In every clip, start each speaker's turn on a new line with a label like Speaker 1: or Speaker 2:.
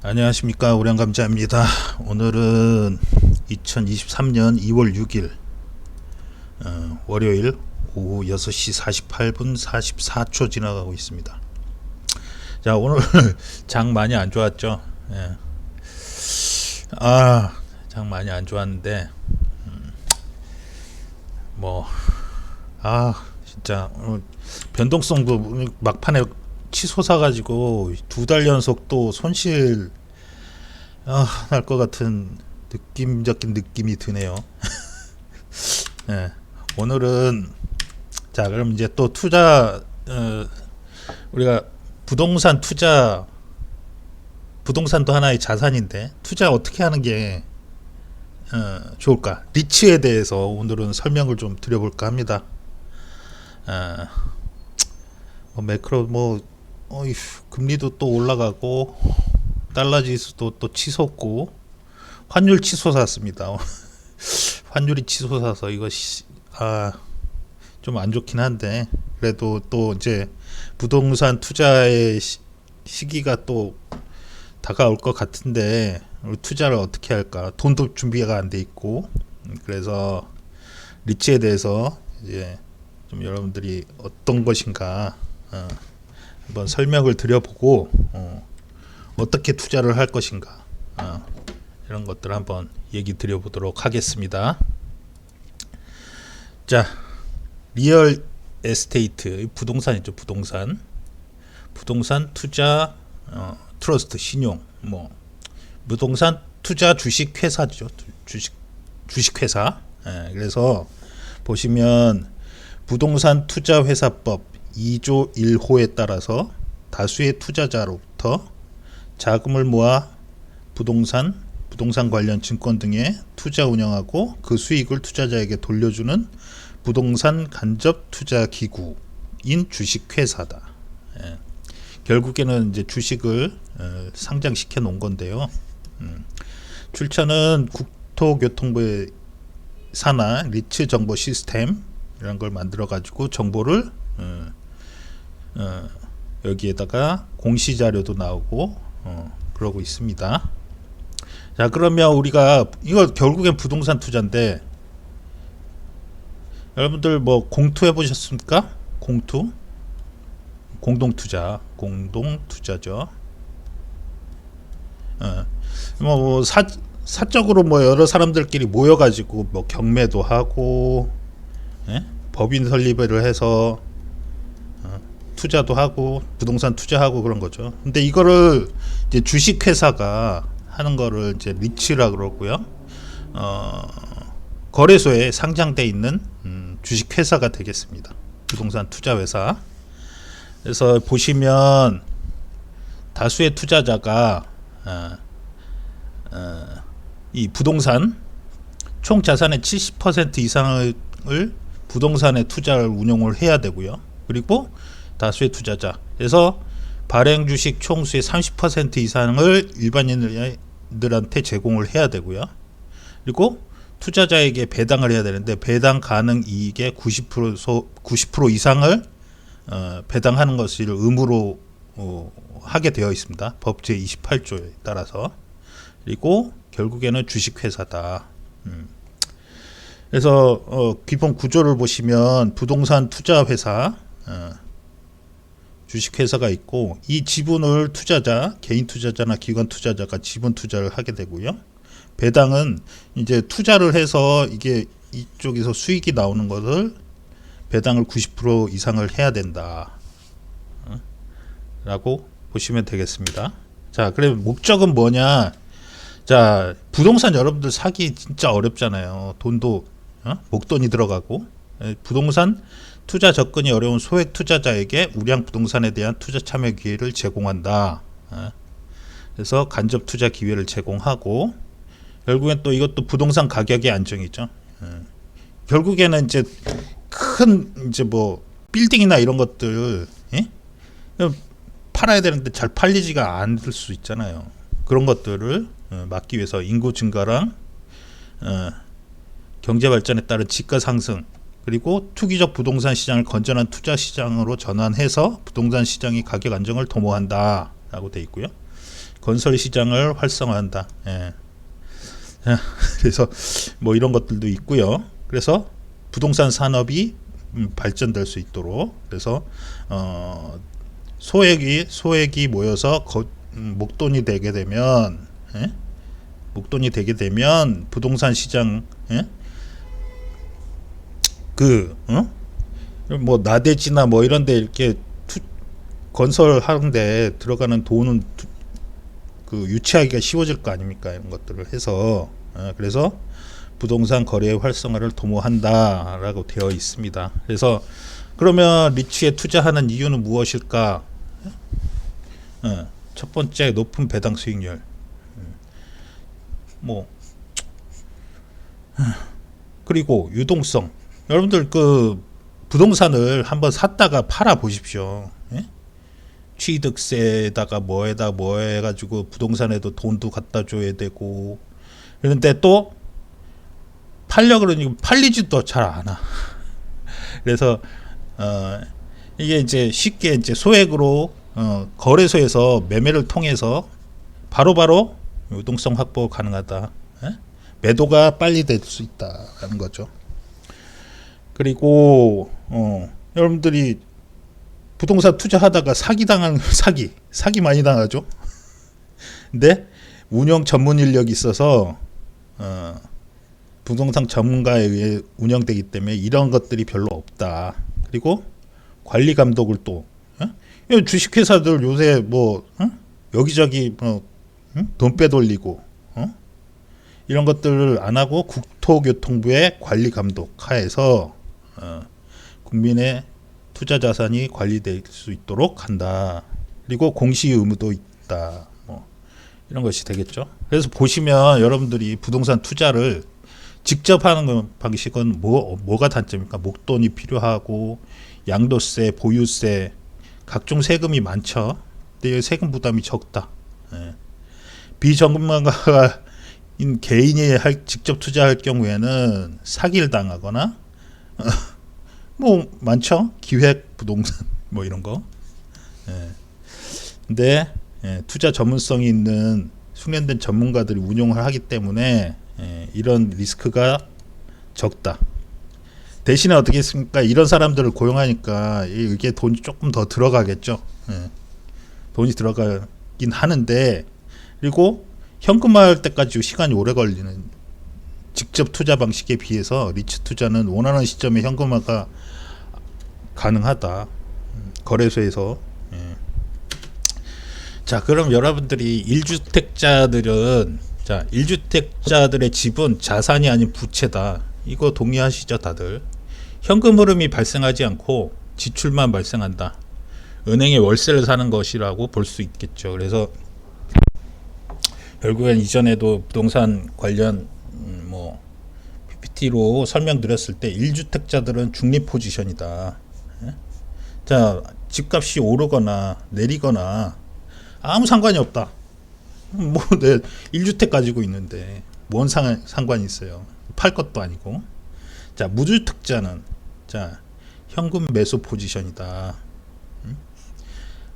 Speaker 1: 안녕하십니까 우량감자입니다. 오늘은 2023년 2월 6일 어, 월요일 오후 6시 48분 44초 지나가고 있습니다. 자 오늘 장 많이 안 좋았죠. 예. 아장 많이 안 좋았는데 음, 뭐아 진짜 오늘 변동성도 막판에 치솟아 가지고 두 달 연속 또 손실 아, 날 것 같은 느낌적인 느낌이 드네요. 네, 오늘은 자 그럼 이제 또 투자 어, 우리가 부동산 투자 부동산도 하나의 자산인데 투자 어떻게 하는 게 어, 좋을까? 리츠에 대해서 오늘은 설명을 좀 드려볼까 합니다. 아, 뭐 매크로 뭐 어이 금리도 또 올라가고 달러 지수도 또 치솟고 환율 치솟았습니다. 환율이 치솟아서 이거 아좀 안 좋긴 한데 그래도 또 이제 부동산 투자의 시, 시기가 또 다가올 것 같은데 우리 투자를 어떻게 할까? 돈도 준비가 안 돼 있고 그래서 리츠에 대해서 이제 좀 여러분들이 어떤 것인가 어, 한번 설명을 드려보고 어, 어떻게 투자를 할 것인가 어, 이런 것들 한번 얘기 드려보도록 하겠습니다. 자, 리얼 에스테이트 부동산이죠 부동산. 부동산 투자 어, 트러스트 신용 뭐. 부동산 투자 주식 회사죠 주식 주식 회사. 예, 그래서 보시면 부동산 투자 회사법 2조 1호에 따라서 다수의 투자자로부터 자금을 모아 부동산, 부동산 관련 증권 등에 투자 운영하고 그 수익을 투자자에게 돌려주는 부동산 간접 투자 기구인 주식 회사다. 예. 결국에는 이제 주식을 어, 상장시켜 놓은 건데요. 음. 출처는 국토교통부의 산하 리츠 정보 시스템 이런 걸 만들어 가지고 정보를 어, 어, 여기에다가 공시 자료도 나오고 어, 그러고 있습니다. 자 그러면 우리가 이거 결국엔 부동산 투자인데 여러분들 뭐 공투 해보셨습니까? 공투 공동 투자 공동 투자죠. 어, 뭐 사, 사적으로 뭐 여러 사람들끼리 모여가지고 뭐 경매도 하고 예? 법인 설립을 해서 어, 투자도 하고 부동산 투자하고 그런 거죠. 근데 이거를 이제 주식 회사가 하는 거를 이제 리츠라 그러고요. 어, 거래소에 상장돼 있는 음, 주식 회사가 되겠습니다. 부동산 투자 회사. 그래서 보시면 다수의 투자자가 어, 어, 이 부동산 총 자산의 70% 이상을 부동산에 투자를 운용을 해야 되고요. 그리고 다수의 투자자. 그래서 발행 주식 총수의 30% 이상을 일반인들한테 제공을 해야 되고요. 그리고 투자자에게 배당을 해야 되는데 배당 가능 이익의 90% 90% 이상을 어, 배당하는 것을 의무로 어, 하게 되어 있습니다. 법 제 28조에 따라서. 그리고 결국에는 주식 회사다. 음. 그래서 어, 기본 구조를 보시면 부동산 투자 회사, 어, 주식 회사가 있고 이 지분을 투자자, 개인 투자자나 기관 투자자가 지분 투자를 하게 되고요. 배당은 이제 투자를 해서 이게 이쪽에서 수익이 나오는 것을 배당을 90% 이상을 해야 된다. 어? 라고 보시면 되겠습니다. 자, 그럼 목적은 뭐냐? 자, 부동산 여러분들 사기 진짜 어렵잖아요. 돈도 어? 목돈이 들어가고 에, 부동산 투자 접근이 어려운 소액 투자자에게 우량 부동산에 대한 투자 참여 기회를 제공한다. 어? 그래서 간접 투자 기회를 제공하고 결국엔 또 이것도 부동산 가격의 안정이죠. 어. 결국에는 이제 큰 이제 뭐 빌딩이나 이런 것들 예? 팔아야 되는데 잘 팔리지가 않을 수 있잖아요. 그런 것들을 어, 막기 위해서 인구 증가랑 어, 경제 발전에 따른 집가 상승 그리고 투기적 부동산 시장을 건전한 투자 시장으로 전환해서 부동산 시장의 가격 안정을 도모한다 라고 돼 있고요. 건설 시장을 활성화한다. 예. 자, 그래서 뭐 이런 것들도 있고요. 그래서 부동산 산업이 음, 발전될 수 있도록 그래서 어, 소액이 소액이 모여서 거, 음, 목돈이 되게 되면 예? 목돈이 되게 되면 부동산 시장 예? 그 어? 뭐 나대지나 뭐 이런 데 이렇게 투, 건설하는데 들어가는 돈은 투, 그 유치하기가 쉬워질 거 아닙니까 이런 것들을 해서 어, 그래서 부동산 거래 활성화를 도모한다라고 되어 있습니다. 그래서 그러면 리츠에 투자하는 이유는 무엇일까? 어, 첫 번째 높은 배당 수익률. 음, 뭐 그리고 유동성. 여러분들 그 부동산을 한번 샀다가 팔아 보십시오. 예? 취득세에다가 뭐에다 뭐 해가지고 부동산에도 돈도 갖다 줘야 되고 그런데 또 팔려 그러니 팔리지도 잘 않아. 그래서 어 이게 이제 쉽게 이제 소액으로 어 거래소에서 매매를 통해서 바로바로 유동성 확보 가능하다. 예? 매도가 빨리 될 수 있다라는 거죠. 그리고 어 여러분들이 부동산 투자하다가 사기 당한 사기 사기 많이 당하죠. 근데 운영 전문 인력이 있어서 어, 부동산 전문가에 의해 운영되기 때문에 이런 것들이 별로 없다. 그리고 관리 감독을 또 어? 이 주식회사들 요새 뭐 어? 여기저기 뭐, 응? 돈 빼돌리고 어? 이런 것들을 안 하고 국토교통부의 관리 감독 하에서 어, 국민의 투자 자산이 관리될 수 있도록 한다. 그리고 공시 의무도 있다. 뭐 이런 것이 되겠죠. 그래서 보시면 여러분들이 부동산 투자를 직접 하는 건- 방식은 뭐 뭐가 단점입니까? 목돈이 필요하고 양도세, 보유세, 각종 세금이 많죠. 근데 이 세금 부담이 적다. 예. 비전문가가 인 개인이 할, 직접 투자할 경우에는 사기를 당하거나 뭐 많죠? 기획 부동산 뭐 이런 거. 예. 근데 예, 투자 전문성이 있는 숙련된 전문가들이 운용을 하기 때문에 예, 이런 리스크가 적다. 대신에 어떻게 했습니까? 이런 사람들을 고용하니까 이- 이게 돈이 조금 더 들어가겠죠. 예. 돈이 들어가긴 하는데 그리고 현금화할 때까지 시간이 오래 걸리는 직접 투자 방식에 비해서 리츠 투자는 원하는 시점에 현금화가 가능하다. 음, 거래소에서. 예. 자, 그럼 여러분들이 1주택자들은 자, 1주택자들의 집은 자산이 아닌 부채다. 이거 동의하시죠, 다들? 현금 흐름이 발생하지 않고 지출만 발생한다. 은행에 월세를 사는 것이라고 볼 수 있겠죠. 그래서 결국엔 이전에도 부동산 관련 PPT로 설명드렸을 때 1주택자들은 중립 포지션이다. 예? 자, 집값이 오르거나 내리거나 아무 상관이 없다. 뭐, 내 1주택 가지고 있는데 뭔 상, 상관이 있어요. 팔 것도 아니고. 자, 무주택자는 자, 현금 매수 포지션이다. 음?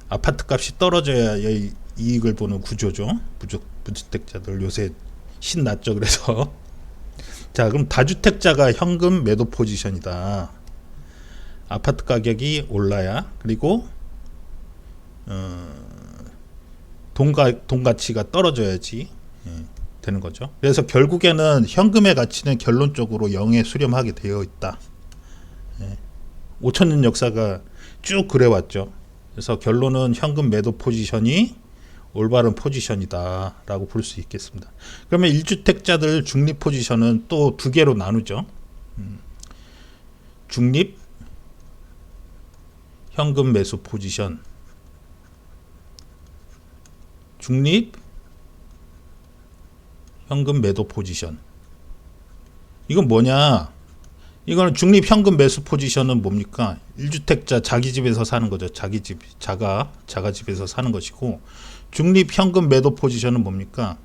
Speaker 1: 아파트 값이 떨어져야 이- 이익을 보는 구조죠. 무주, 무주택자들 요새 신났죠. 그래서 자, 그럼 다주택자가 현금 매도 포지션이다. 아파트 가격이 올라야 그리고 어, 돈가 돈 가치가 떨어져야지 예, 되는 거죠. 그래서 결국에는 현금의 가치는 결론적으로 0에 수렴하게 되어 있다. 예, 5천 년 역사가 쭉 그래왔죠. 그래서 결론은 현금 매도 포지션이 올바른 포지션이다라고 볼 수 있겠습니다. 그러면 1주택자들 중립 포지션은 또 두 개로 나누죠. 음, 중립 현금 매수 포지션. 중립 현금 매도 포지션. 이건 뭐냐? 이거는 중립 현금 매수 포지션은 뭡니까? 1주택자 자기 집에서 사는 거죠. 자기 집 자가 자가 집에서 사는 것이고 중립 현금 매도 포지션은 뭡니까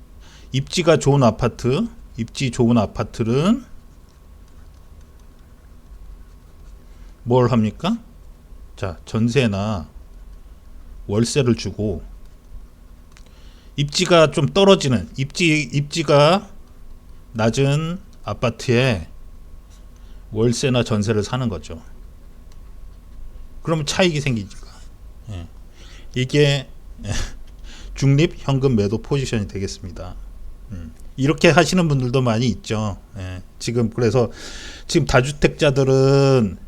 Speaker 1: 입지가 좋은 아파트 입지 좋은 아파트는 뭘 합니까 자 전세나 월세를 주고 입지가 좀 떨어지는 입지 입지가 낮은 아파트에 월세나 전세를 사는 거죠. 그러면 차익이 생기니까. 예. 이게 예, 중립 현금 매도 포지션이 되겠습니다. 음. 이렇게 하시는 분들도 많이 있죠. 예. 지금 그래서 지금 다주택자들은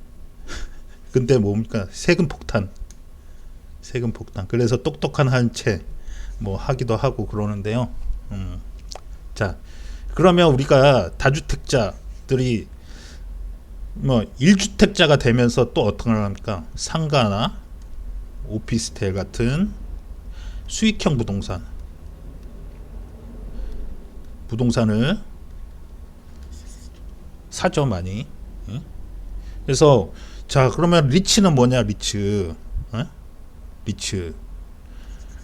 Speaker 1: 근데 뭡니까 세금 폭탄, 세금 폭탄. 그래서 똑똑한 한 채 뭐 하기도 하고 그러는데요. 음. 자 그러면 우리가 다주택자들이 뭐 1주택자가 되면서 또 어떤 걸 합니까? 상가나 오피스텔 같은 수익형 부동산 부동산을 사죠 많이. 응? 그래서 자 그러면 리츠는 뭐냐 리츠? 어? 리츠.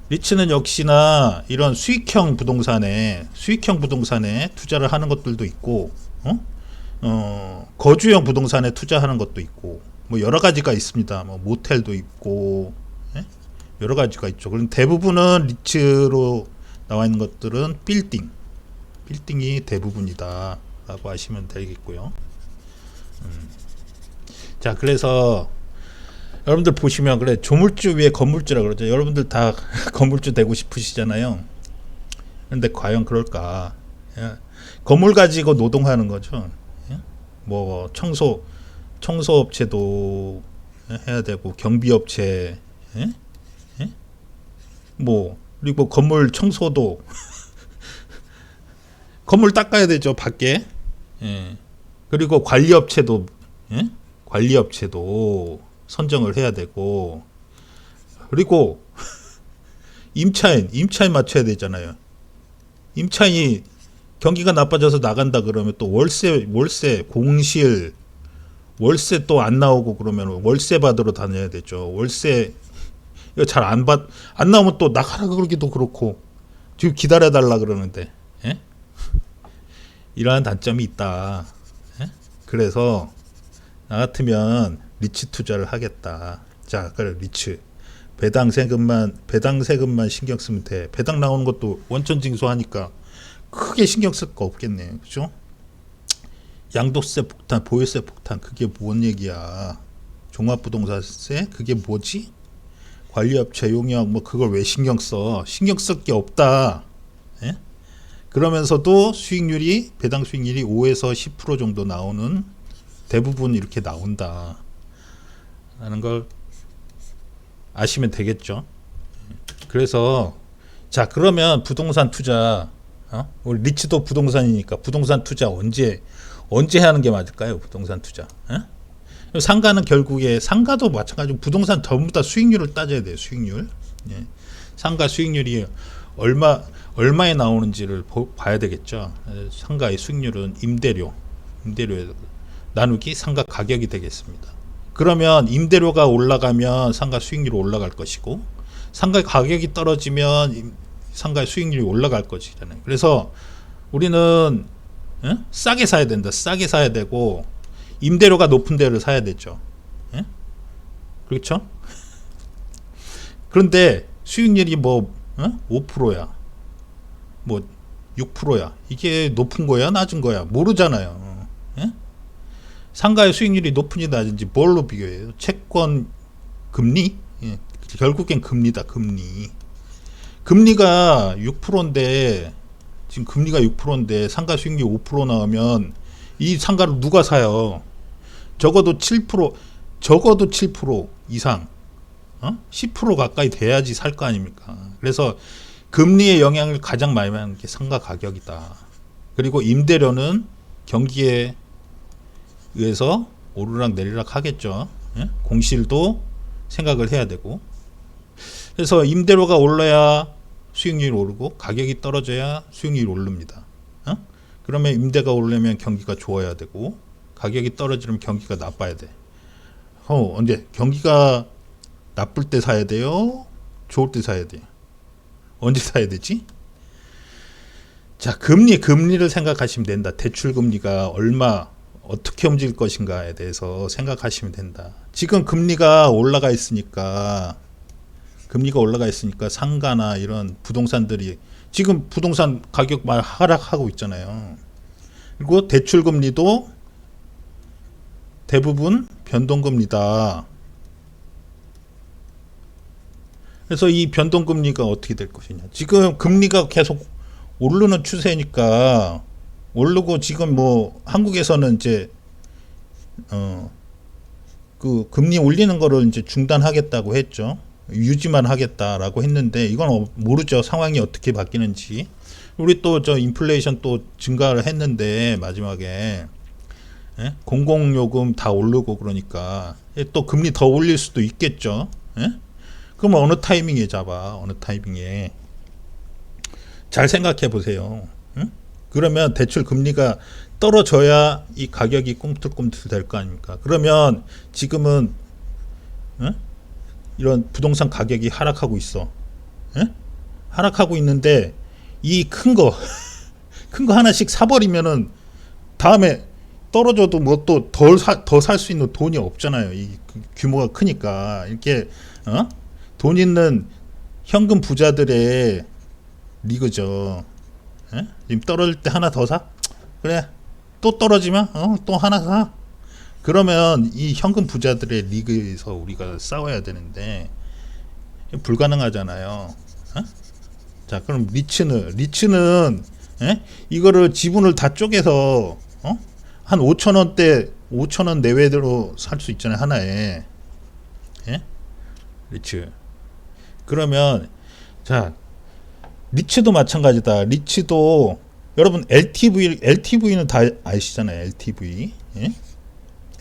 Speaker 1: 리츠는 역시나 이런 수익형 부동산에 수익형 부동산에 투자를 하는 것들도 있고, 어? 어, 거주형 부동산에 투자하는 것도 있고, 뭐 여러 가지가 있습니다. 뭐 모텔도 있고, 예? 여러 가지가 있죠. 그럼 대부분은 리츠로 나와 있는 것들은 빌딩, 빌딩이 대부분이다라고 하시면 되겠고요. 음. 자, 그래서 여러분들 보시면 그래 조물주 위에 건물주라 그러죠. 여러분들 다 건물주 되고 싶으시잖아요. 근데 과연 그럴까? 예. 건물 가지고 노동하는 거죠. 예? 뭐 청소 청소업체도 해야 되고 경비업체, 예? 예? 뭐 그리고 건물 청소도 건물 닦아야 되죠 밖에. 예. 그리고 관리업체도 예? 관리업체도 선정을 해야 되고 그리고 임차인 임차인 맞춰야 되잖아요. 임차인이 경기가 나빠져서 나간다 그러면 또 월세 월세 공실 월세 또 안 나오고 그러면 월세 받으러 다녀야 되죠. 월세 이거 잘 안 받 안 나오면 또 나가라 그러기도 그렇고 지금 기다려 달라 그러는데 예? 이러한 단점이 있다. 예? 그래서 나 같으면 리츠 투자를 하겠다. 자, 그래 리츠. 배당 세금만 배당 세금만 신경 쓰면 돼. 배당 나오는 것도 원천 징수하니까 크게 신경 쓸 거 없겠네. 그죠? 양도세 폭탄, 보유세 폭탄 그게 뭔 얘기야? 종합부동산세 그게 뭐지? 관리업체 용역 뭐 그걸 왜 신경 써? 신경 쓸 게 없다. 예? 그러면서도 수익률이 배당 수익률이 5에서 10% 정도 나오는 대부분 이렇게 나온다. 라는 걸 아시면 되겠죠. 그래서 자 그러면 부동산 투자 어? 우리 리츠도 부동산이니까 부동산 투자 언제 언제 하는 게 맞을까요? 부동산 투자. 어? 상가는 결국에 상가도 마찬가지로 부동산 전부 다 수익률을 따져야 돼요. 수익률. 예. 상가 수익률이 얼마 얼마에 나오는지를 보, 봐야 되겠죠. 예, 상가의 수익률은 임대료 임대료에 나누기 상가 가격이 되겠습니다. 그러면 임대료가 올라가면 상가 수익률이 올라갈 것이고 상가 가격이 떨어지면 상가의 수익률이 올라갈 것이잖아요. 그래서 우리는 예? 싸게 사야 된다. 싸게 사야 되고 임대료가 높은 데를 사야 되죠. 예? 그렇죠? 그런데 수익률이 뭐 어? 5%야. 뭐 6%야. 이게 높은 거야, 낮은 거야? 모르잖아요. 예? 상가의 수익률이 높은지 낮은지 뭘로 비교해요? 채권 금리? 예, 결국엔 금리다, 금리. 금리가 6%인데 지금 금리가 6%인데 상가 수익률 5% 나오면 이 상가를 누가 사요? 적어도 7% 적어도 7% 이상 어? 10% 가까이 돼야지 살 거 아닙니까? 그래서 금리의 영향을 가장 많이 받는 게 상가 가격이다. 그리고 임대료는 경기에 의해서 오르락 내리락 하겠죠. 예? 공실도 생각을 해야 되고. 그래서 임대료가 올라야 수익률이 오르고 가격이 떨어져야 수익률이 오릅니다. 어? 그러면 임대가 오르려면 경기가 좋아야 되고 가격이 떨어지면 경기가 나빠야 돼. 어, 언제 경기가 나쁠 때 사야 돼요? 좋을 때 사야 돼요? 언제 사야 되지? 자, 금리, 금리를 생각하시면 된다. 대출 금리가 얼마 어떻게 움직일 것인가에 대해서 생각하시면 된다. 지금 금리가 올라가 있으니까 금리가 올라가 있으니까 상가나 이런 부동산들이 지금 부동산 가격 막 하락하고 있잖아요. 그리고 대출 금리도 대부분 변동금리다. 그래서 이 변동금리가 어떻게 될 것이냐. 지금 금리가 계속 오르는 추세니까 오르고 지금 뭐 한국에서는 이제 어 그 금리 올리는 거를 이제 중단하겠다고 했죠. 유지만 하겠다라고 했는데 이건 어- 모르죠. 상황이 어떻게 바뀌는지. 우리 또 저 인플레이션 또 증가를 했는데 마지막에 예? 공공요금 다 오르고 그러니까 예, 또 금리 더 올릴 수도 있겠죠. 예? 그럼 어느 타이밍에 잡아? 어느 타이밍에? 잘 생각해 보세요. 응? 그러면 대출 금리가 떨어져야 이 가격이 꿈틀꿈틀 될 거 아닙니까? 그러면 지금은 응? 이런 부동산 가격이 하락하고 있어. 응? 하락하고 있는데 이 큰 거, 큰 거 하나씩 사버리면은 다음에 떨어져도 뭐 또덜살수 있는 돈이 없잖아요. 이 그- 규모가 크니까 이렇게 어? 돈 있는 현금 부자들의 리그죠. 예? 지금 떨어질 때 하나 더 사? 그래. 또 떨어지면 어, 또 하나 사. 그러면 이 현금 부자들의 리그에서 우리가 싸워야 되는데 불가능하잖아요. 어? 자, 그럼 리츠는 리츠는 예? 이거를 지분을 다 쪼개서 어? 한 5천 원대 5천 원 내외로 살 수 있잖아요 하나에. 예? 리츠. 그러면 자 리츠도 마찬가지다. 리츠도 여러분 LTV LTV는 다 아시잖아요. LTV. 예?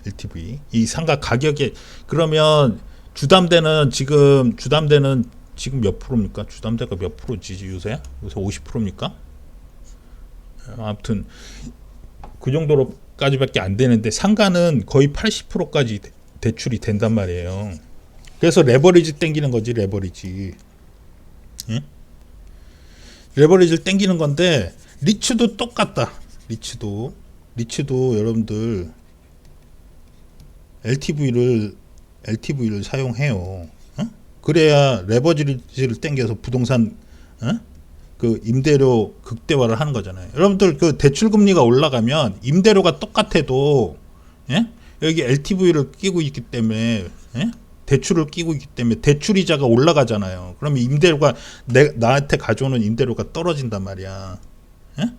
Speaker 1: LTV. 이 상가 가격에 그러면 주담대는 지금 주담대는 지금 몇 프로입니까? 주담대가 몇 프로지 요새? 요새 50%입니까? 아무튼 그 정도로까지밖에 안 되는데 상가는 거의 80%까지 대출이 된단 말이에요. 그래서 레버리지 땡기는 거지 레버리지. 예? 레버리지를 땡기는 건데 리츠도 똑같다. 리츠도 리츠도 여러분들 LTV를 LTV를 사용해요. 어? 그래야 레버리지를 땡겨서 부동산 어? 그 임대료 극대화를 하는 거잖아요. 여러분들 그 대출 금리가 올라가면 임대료가 똑같아도 예? 여기 LTV를 끼고 있기 때문에 예? 대출을 끼고 있기 때문에 대출 이자가 올라가잖아요. 그러면 임대료가 내 나한테 가져오는 임대료가 떨어진단 말이야. 예?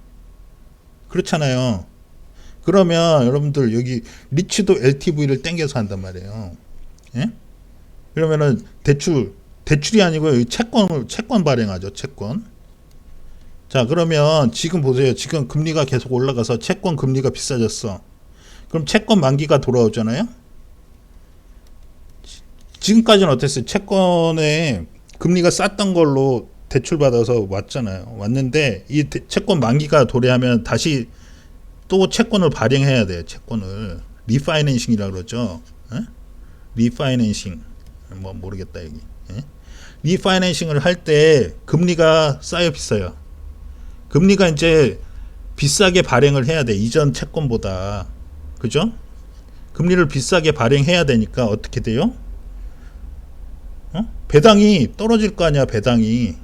Speaker 1: 그렇잖아요. 그러면 여러분들 여기 리츠도 LTV를 땡겨서 한단 말이에요. 예? 그러면은 대출 대출이 아니고 채권을 채권 발행하죠. 채권. 자, 그러면 지금 보세요. 지금 금리가 계속 올라가서 채권 금리가 비싸졌어. 그럼 채권 만기가 돌아오잖아요. 지금까지는 어땠어요? 채권에 금리가 쌌던 걸로 대출 받아서 왔잖아요. 왔는데 이 대- 채권 만기가 도래하면 다시 또 채권을 발행해야 돼요. 채권을 리파이낸싱이라고 그러죠. 예? 리파이낸싱 뭐 모르겠다 여기. 예? 리파이낸싱을 할 때 금리가 쌓여 비싸요. 금리가 이제 비싸게 발행을 해야 돼. 이전 채권보다. 그죠? 금리를 비싸게 발행해야 되니까 어떻게 돼요? 어? 배당이 떨어질 거 아니야, 배당이.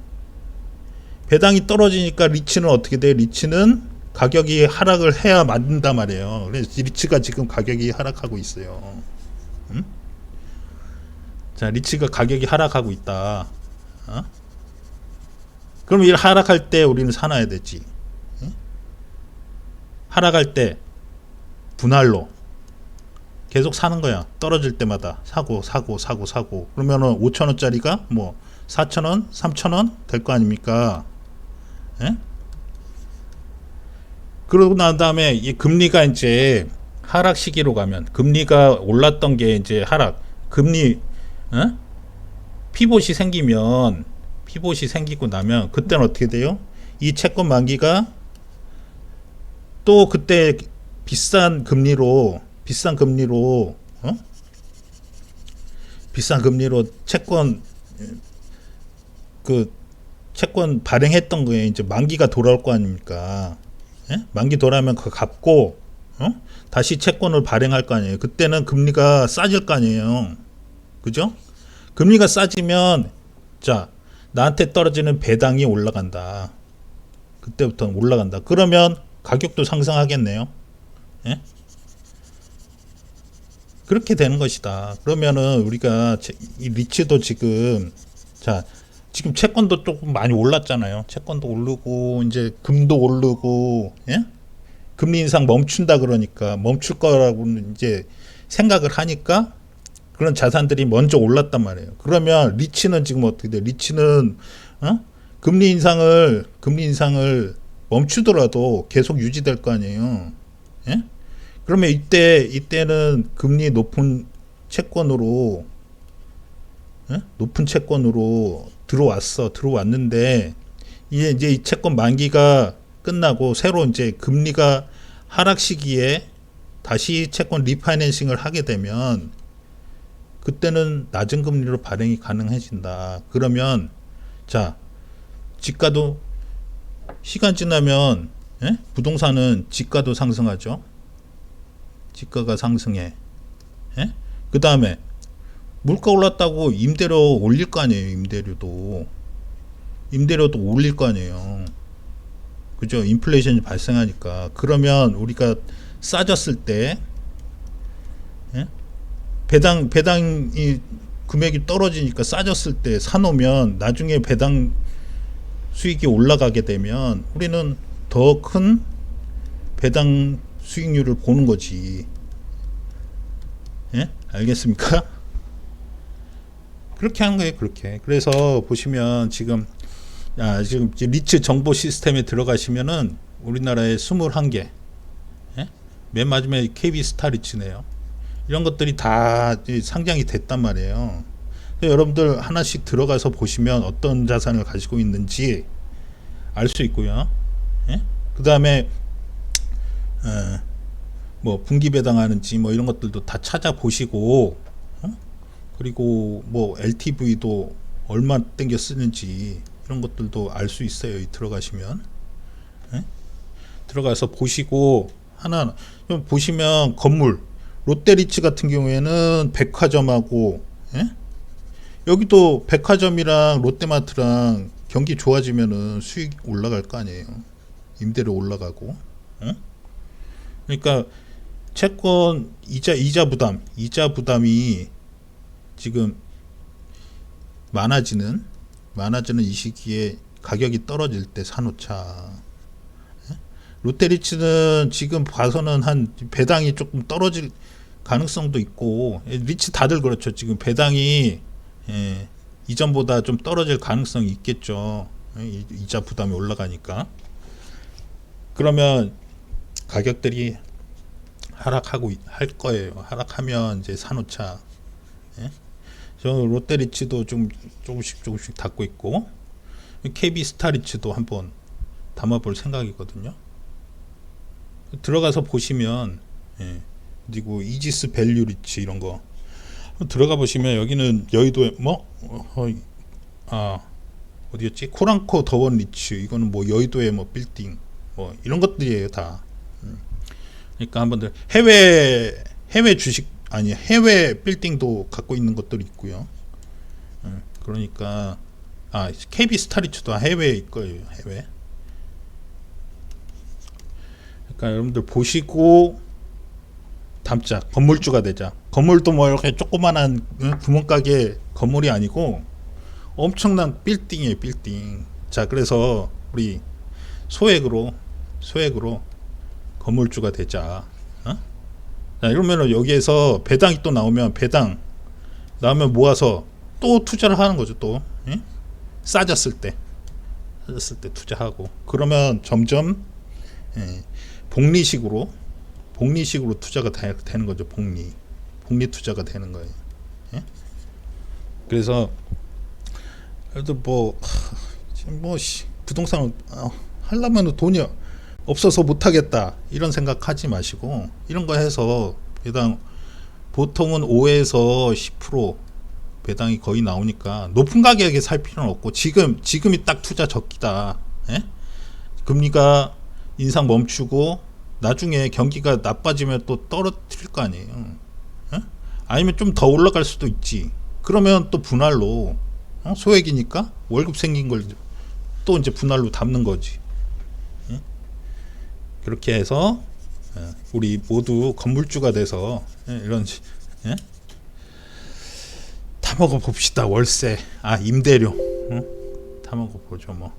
Speaker 1: 배당이 떨어지니까 리츠는 어떻게 돼? 리츠는 가격이 하락을 해야 만든단 말이에요. 그래서 리츠가 지금 가격이 하락하고 있어요. 음? 자, 리츠가 가격이 하락하고 있다. 어? 그럼 이 하락할 때 우리는 사놔야 되지. 응? 하락할 때 분할로 계속 사는 거야. 떨어질 때마다 사고 사고 사고 사고. 그러면은 5천 원짜리가 뭐 4천 원, 3천 원 될 거 아닙니까? 예? 그러고 난 다음에 이 금리가 이제 하락 시기로 가면 금리가 올랐던 게 이제 하락. 금리 어? 피봇이 생기면 피봇이 생기고 나면 그때는 어떻게 돼요? 이 채권 만기가 또 그때 비싼 금리로 비싼 금리로 어? 비싼 금리로 채권 그 채권 발행했던 거에 이제 만기가 돌아올 거 아닙니까? 예? 만기 돌아오면 그거 갚고 어? 다시 채권을 발행할 거 아니에요. 그때는 금리가 싸질 거 아니에요. 그죠? 금리가 싸지면 자 나한테 떨어지는 배당이 올라간다. 그때부터 올라간다. 그러면 가격도 상승하겠네요. 예? 그렇게 되는 것이다. 그러면은 우리가 리츠도 지금 자 지금 채권도 조금 많이 올랐잖아요. 채권도 오르고 이제 금도 오르고 예? 금리 인상 멈춘다 그러니까 멈출 거라고는 이제 생각을 하니까 그런 자산들이 먼저 올랐단 말이에요. 그러면 리츠는 지금 어떻게 돼? 리츠는 어? 금리 인상을 금리 인상을 멈추더라도 계속 유지될 거 아니에요. 예? 그러면 이때 이때는 금리 높은 채권으로 예? 높은 채권으로 들어왔어 들어왔는데 이게 이제 이 채권 만기가 끝나고 새로 이제 금리가 하락 시기에 다시 채권 리파이낸싱을 하게 되면 그때는 낮은 금리로 발행이 가능해진다. 그러면 자 집가도 시간 지나면 예? 부동산은 집가도 상승하죠. 집가가 상승해. 예? 그 다음에 물가 올랐다고 임대료 올릴 거 아니에요. 임대료도 임대료도 올릴 거 아니에요. 그죠? 인플레이션이 발생하니까 그러면 우리가 싸졌을 때 예? 배당 배당이 금액이 떨어지니까 싸졌을 때 사놓으면 나중에 배당 수익이 올라가게 되면 우리는 더 큰 배당 수익률을 보는 거지. 예? 알겠습니까? 그렇게 하는 거예요, 그렇게. 그래서 보시면 지금 아, 지금 리츠 정보 시스템에 들어가시면은 우리나라에 21개. 예? 맨 마지막에 KB 스타리츠네요. 이런 것들이 다 상장이 됐단 말이에요. 여러분들 하나씩 들어가서 보시면 어떤 자산을 가지고 있는지 알 수 있고요. 예? 그 다음에 어, 뭐 분기 배당하는지 뭐 이런 것들도 다 찾아보시고 어? 그리고 뭐 LTV도 얼마 땡겨 쓰는지 이런 것들도 알 수 있어요. 이 들어가시면 예? 들어가서 보시고 하나 좀 보시면 건물 롯데리츠 같은 경우에는 백화점하고 예? 여기도 백화점이랑 롯데마트랑 경기 좋아지면은 수익 올라갈 거 아니에요. 임대료 올라가고. 어? 그러니까 채권 이자 이자 부담, 이자 부담이 지금 많아지는 많아지는 이 시기에 가격이 떨어질 때 사놓자. 예? 롯데리츠는 지금 봐서는 한 배당이 조금 떨어질 가능성도 있고 예, 리츠 다들 그렇죠. 지금 배당이 예, 이전보다 좀 떨어질 가능성이 있겠죠. 예, 이- 이자 부담이 올라가니까. 그러면 가격들이 하락하고 있- 할 거예요. 하락하면 이제 사놓자. 예? 저 롯데리츠도 좀 조금씩 조금씩 닫고 있고 KB 스타리츠도 한번 담아볼 생각이거든요. 들어가서 보시면 예. 그리고 이지스 밸류리츠 이런 거 한번 들어가 보시면 여기는 여의도에 뭐 어, 어, 아 어디였지 코랑코 더원 리츠 이거는 뭐 여의도의 뭐 빌딩 뭐 이런 것들이에요 다. 음. 그러니까 한번 들 해외 해외 주식 아니 해외 빌딩도 갖고 있는 것들이 있고요. 음, 그러니까 아 KB 스타리츠도 해외에 있거예요 해외. 그러니까 여러분들 보시고 담자 건물주가 되자. 건물도 뭐 이렇게 조그만한 응? 구멍가게 건물이 아니고 엄청난 빌딩이에요 빌딩. 자 그래서 우리 소액으로 소액으로 건물주가 되자. 어? 자 이러면은 여기에서 배당이 또 나오면 배당 나오면 모아서 또 투자를 하는 거죠 또 응? 싸졌을 때 싸졌을 때 투자하고 그러면 점점 예, 복리식으로 복리식으로 투자가 되, 는 거죠 복리 복리 투자가 되는 거예요 예? 그래서 그래도 뭐뭐 씨, 부동산 어, 하려면 돈이 없어서 못 하겠다 이런 생각하지 마시고 이런 거 해서 배당 보통은 5에서 10% 배당이 거의 나오니까 높은 가격에 살 필요는 없고 지금 지금이 딱 투자 적기다. 예? 금리가 인상 멈추고 나중에 경기가 나빠지면 또 떨어뜨릴 거 아니에요. 예? 아니면 좀 더 올라갈 수도 있지. 그러면 또 분할로 어? 소액이니까 월급 생긴 걸 또 이제 분할로 담는 거지. 그렇게 해서 예, 우리 모두 건물주가 돼서 예, 이런 시- 예? 타 먹어 봅시다 월세 아 임대료 응? 타 먹어 보죠 뭐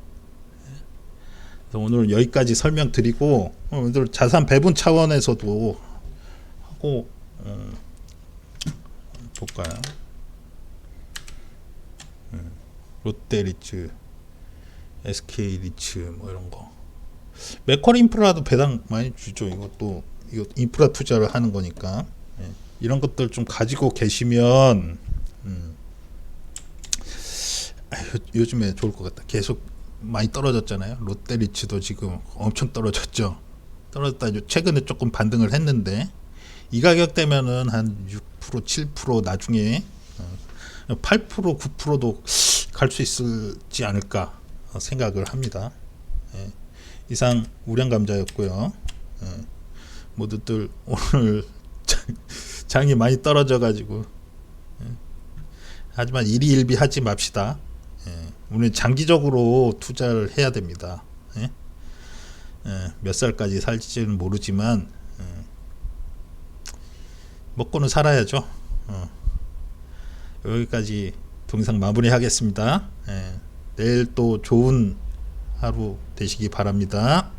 Speaker 1: 예. 오늘 여기까지 설명드리고 어, 오늘 자산 배분 차원에서도 하고 어, 볼까요? 음, 롯데리츠, SK리츠 뭐 이런 거. 메컬 인프라도 배당 많이 주죠. 이것도 이거 인프라 투자를 하는 거니까 예. 이런 것들 좀 가지고 계시면 음, 아, 요, 요즘에 좋을 것 같다. 계속 많이 떨어졌잖아요. 롯데리츠도 지금 엄청 떨어졌죠. 떨어졌다. 요- 최근에 조금 반등을 했는데 이 가격대면은 한 6% 7% 나중에 어, 8% 9%도 갈 수 있을지 않을까 어, 생각을 합니다. 예. 이상 우량 감자였고요. 예. 모두들 오늘 장- 장이 많이 떨어져 가지고 예. 하지만 일희일비 하지 맙시다. 예. 우리는 장기적으로 투자를 해야 됩니다. 몇 살까지 살지는 모르지만 예. 먹고는 살아야죠. 어. 여기까지 동영상 마무리하겠습니다. 예. 내일 또 좋은 하루 되시기 바랍니다.